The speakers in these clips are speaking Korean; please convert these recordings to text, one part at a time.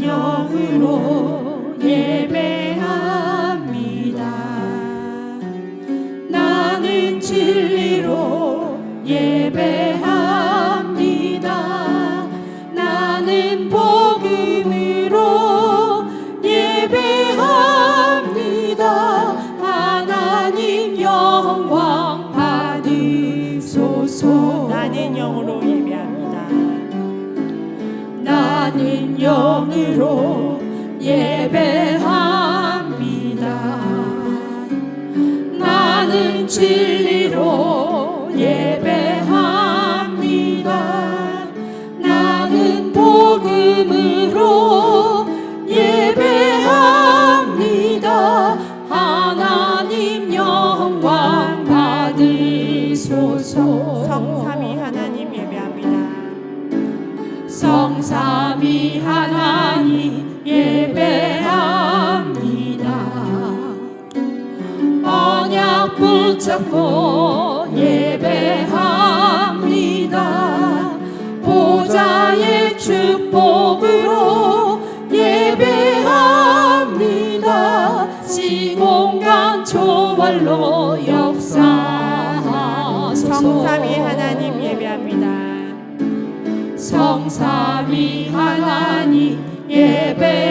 심령으로 예배 아닌 영으로 예배합니다. 나는 진리로 예배 잡고 예배합니다. 보좌의 축복으로 예배합니다. 시공간 초월로 역사. 성삼위 하나님 예배합니다 성삼위 하나님 예배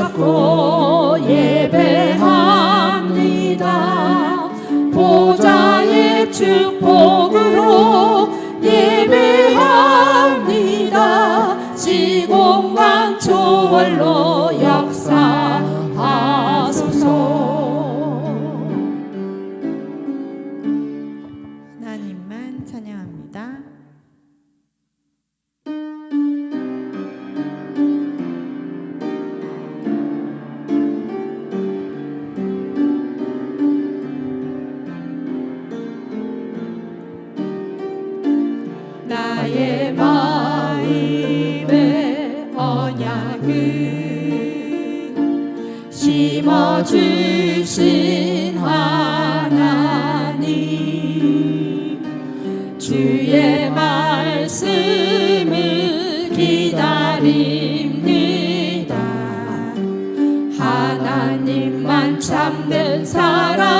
잡고 예배합니다. 보좌의 축복으로 예배합니다. 지공간 초월로 기다립니다. 하나님만 참된 사랑.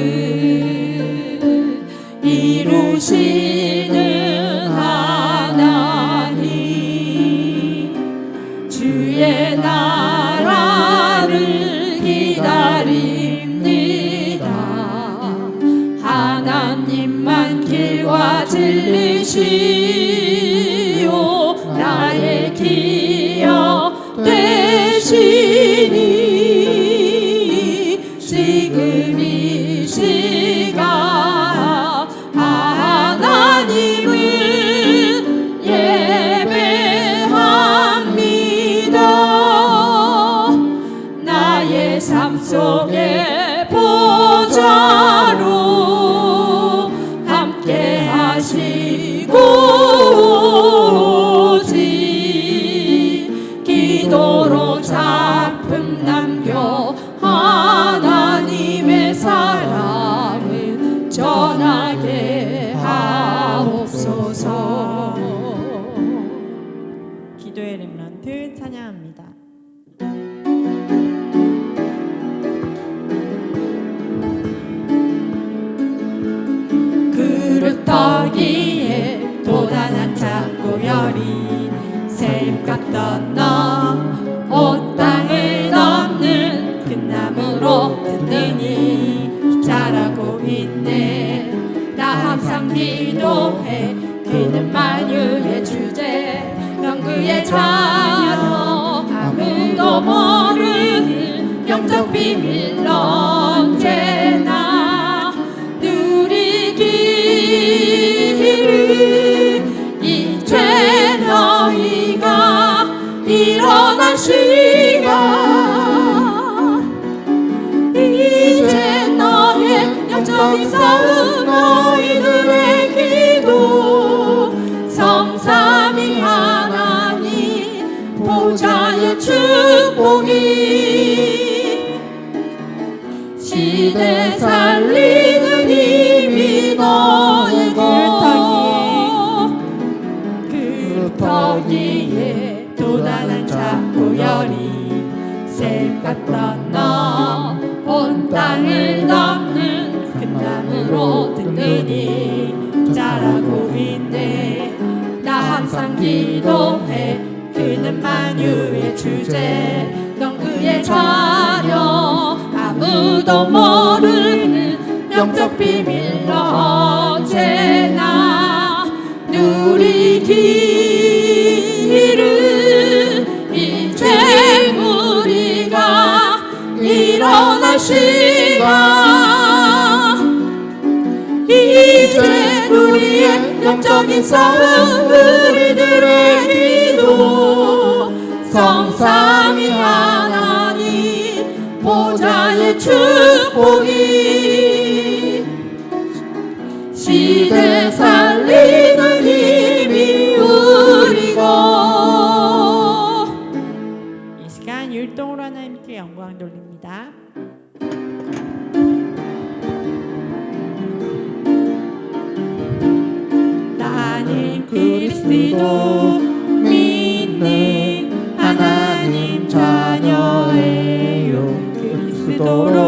뜻을 이루시 like. 참 기도해. 그는 만유의 주제 영 그의 자녀. 아무도 모르는 영적 비밀 언제나 누리기를 이제 너희가 일어날 시간. 너의 영적 항상 기도해. 그는 만유의 주제. 넌 그의 자녀. 아무도 모르는 영적 비밀로 언제나 누리기를 이제 우리가 일어날 시간. 이제 우리의 영적인 싸움 우 축복이 시대 살리는 힘이 우리고 이 시간 율동으로 하나님께 영광 돌립니다. 나는 그리스도 믿는 하나님 자녀예요. 그리스도로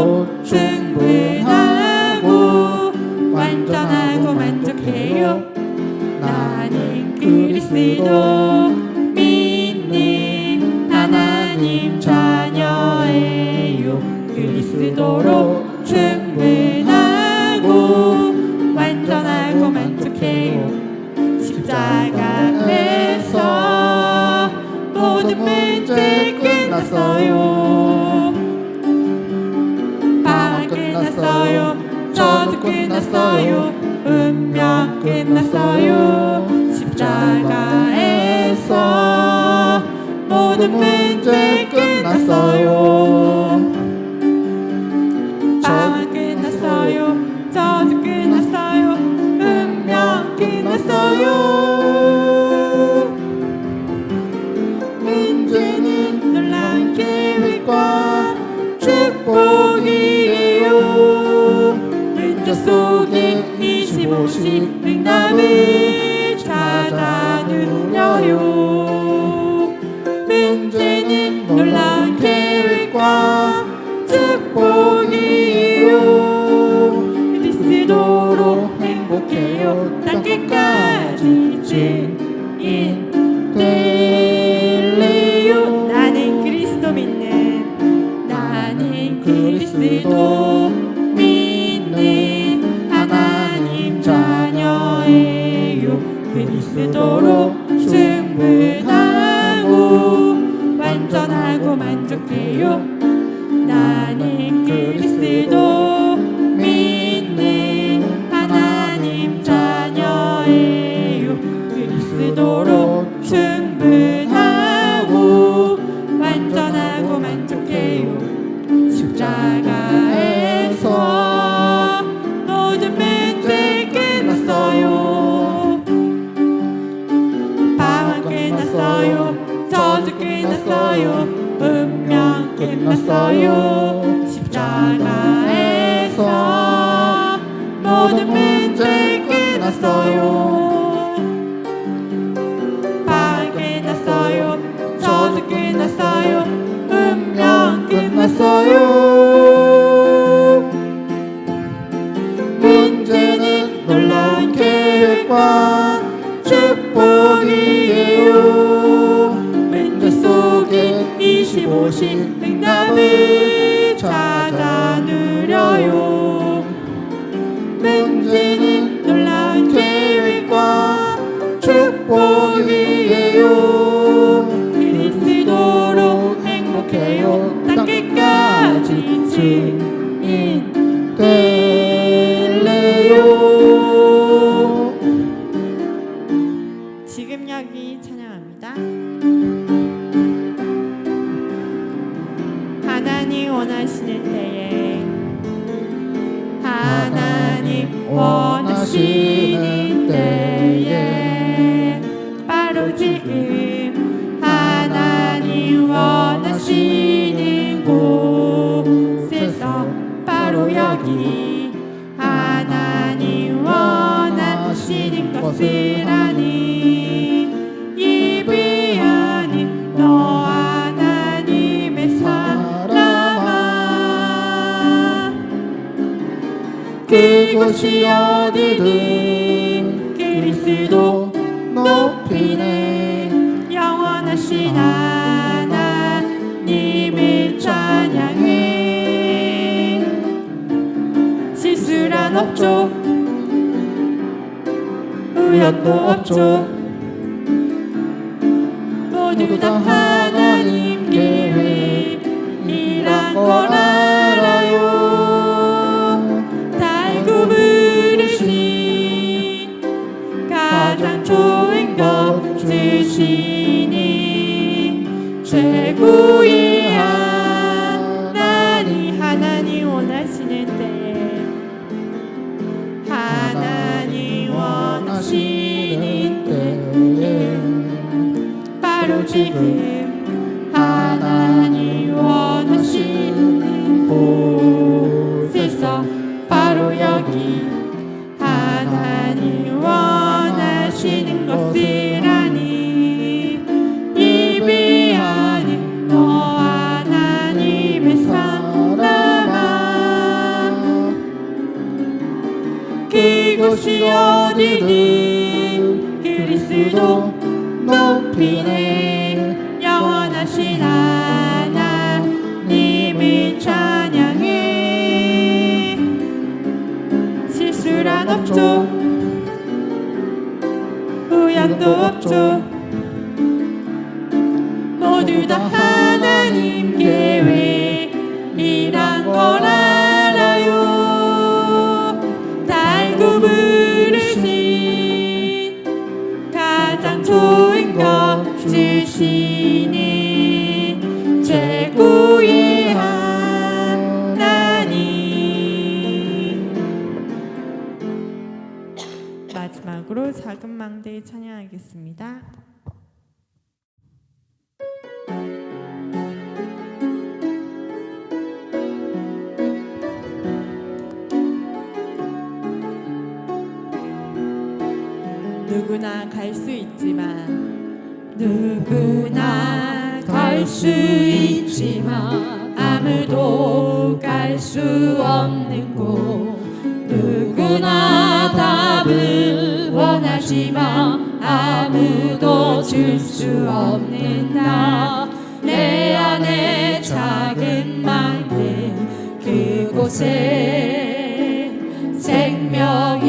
모든 문제 끝났어요. 방황 끝났어요. 저도 끝났어요. 운명 끝났어요. 십자가에서 모든 문제 끝났어요. 25시 응답을 찾아 누려요. 하고 만족해요. 십자가에서 모든 문제 끝났어요. 방황 끝났어요. 저주 끝났어요. 운명 끝났어요. 끝 to 바로 여기 하나님 원하시는 것을 아니 입이 아닌 너 하나님의 사랑아. 그곳이 어디든 그리스도 높이네. 영원하신 하나 실수란 없죠 우연도 없죠. 모두 다 하나님 계획이란 걸 알아요. 달고 부르신 가장 좋은 것 주시니 최고의 그곳이 어디든 그리스도 높이네 없죠. 우연도 없죠. 모두 다 하나님 계획이란 걸 알아요. 달고 부르신 가장 좋은 것 주시 망대 찬양하겠습니다. 누구나 갈 수 있지만 누구나 갈 수 있지만 아무도 갈 수 없는 곳 누구나 답을 원하지만 아무도 줄 수 없는 나. 내 안에 작은 망대 그곳에 생명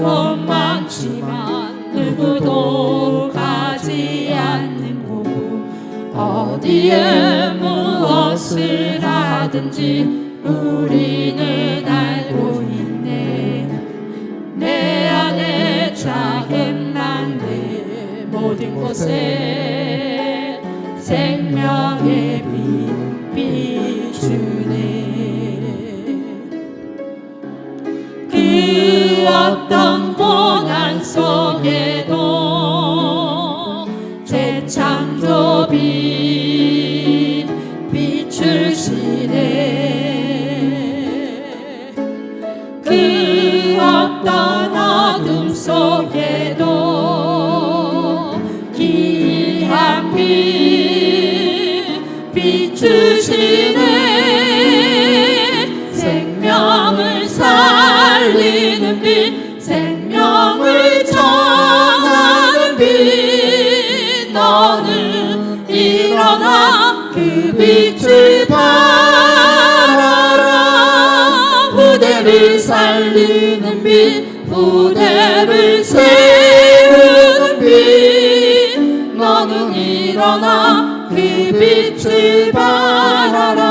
곳 많지만 누구도 가지 않는 곳. 어디에 무엇을 하든지 우리는 알고 있네. 내 안에 작은 난데 모든 곳에 그 살리는 빛 생명을 전하는 빛 너는 일어나 그 빛을 바라라. 부대를 살리는 빛 부대를 세우는 빛 너는 일어나 그 빛을 바라라